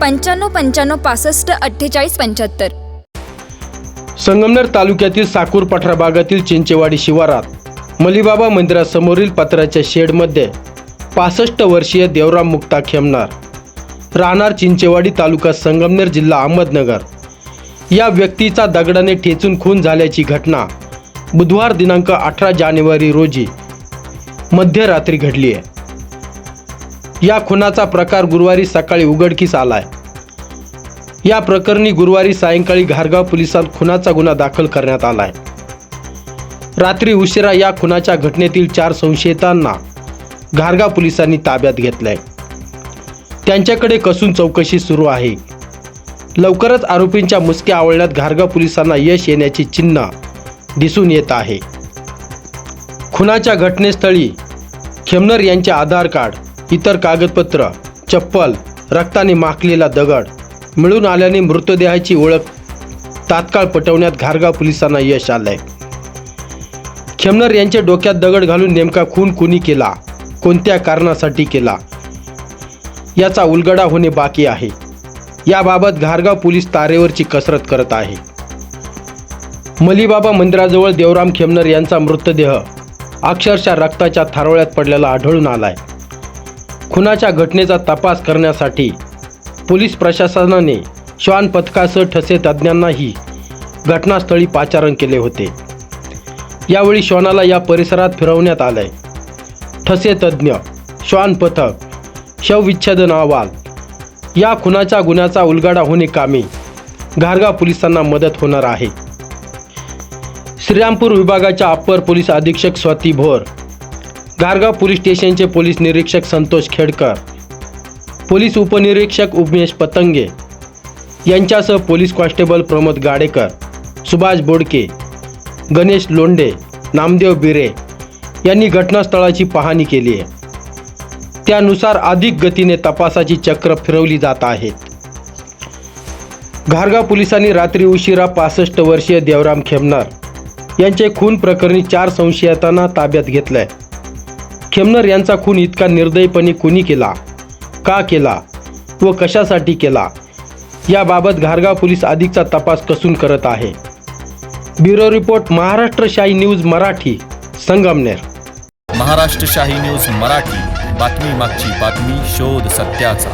पंच्याण्णव पंच्याण्णव पासष्ट अठ्ठेचाळीस पंच्याहत्तर. संगमनेर तालुक्यातील साकूर पठार भागातील चिंचेवाडी शिवारात मलिबाबा मंदिरासमोरील पत्राच्या शेडमध्ये पासष्ट वर्षीय देवराम मुक्ता खेमनार राहणार चिंचेवाडी तालुका संगमनेर जिल्हा अहमदनगर. या व्यक्तीचा दगडाने ठेचून खून झाल्याची घटना बुधवार दिनांक अठरा जानेवारी रोजी मध्यरात्री घडली आहे. या खुनाचा प्रकार गुरुवारी सकाळी उघडकीस आलाय. या प्रकरणी गुरुवारी सायंकाळी घारगाव पोलिसात खुनाचा गुन्हा दाखल करण्यात आलाय. रात्री उशिरा या खुनाच्या घटनेतील चार संशयितांना घारगाव पोलिसांनी ताब्यात घेतलंय. त्यांच्याकडे कसून चौकशी सुरू आहे. लवकरच आरोपींच्या मुसक्या आवळण्यात घारगाव पोलिसांना यश येण्याची चिन्ह दिसून येत आहे. खुनाच्या घटनेस्थळी खेमनर यांचे आधार कार्ड इतर कागदपत्र चप्पल रक्ताने माखलेला दगड मिळून आल्याने मृतदेहाची ओळख तात्काळ पटवण्यात घारगाव पोलिसांना यश आलंय. खेमनर यांच्या डोक्यात दगड घालून नेमका खून कुणी केला? कोणत्या कारणासाठी केला? याचा उलगडा होणे बाकी आहे. याबाबत घारगाव पोलीस तारेवरची कसरत करत आहे. मलीबाबा मंदिराजवळ देवराम खेमनर यांचा मृतदेह अक्षरशः रक्ताच्या थारोळ्यात पडलेला आढळून आलाय. खुनाच्या घटनेचा तपास करण्यासाठी पोलीस प्रशासनाने श्वान पथकासह ठसे तज्ज्ञांनाही घटनास्थळी पाचारण केले होते. यावेळी श्वानाला या परिसरात फिरवण्यात आलंय. ठसे तज्ज्ञ श्वान पथक शवविच्छेदन अहवाल या खुनाच्या गुन्ह्याचा उलगाडा होणे कामी घारगा पोलिसांना मदत होणार आहे. श्रीरामपूर विभागाच्या अप्पर पोलीस अधीक्षक स्वाती भोर गारगाव पोलीस स्टेशनचे पोलीस निरीक्षक संतोष खेडकर पोलीस उपनिरीक्षक उमेश पतंगे यांच्यासह पोलीस कॉन्स्टेबल प्रमोद गाडेकर सुभाष बोडके गणेश लोंडे नामदेव बिरे यांनी घटनास्थळाची पाहणी केली आहे. त्यानुसार अधिक गतीने तपासाची चक्र फिरवली जात आहेत. घारगाव पोलिसांनी रात्री उशिरा पासष्ट वर्षीय देवराम खेमनार यांचे खून प्रकरणी चार संशयितांना ताब्यात घेतलंय. खेमनर यांचा खून इतका निर्दयीपणे कुणी केला? का केला? व कशासाठी केला? याबाबत घारगाव पोलीस अधिकचा तपास कसून करत आहे. ब्युरो रिपोर्ट महाराष्ट्र शाही न्यूज मराठी संगमनेर. महाराष्ट्र शाही न्यूज मराठी बातमी मागची बातमी शोध सत्याचा.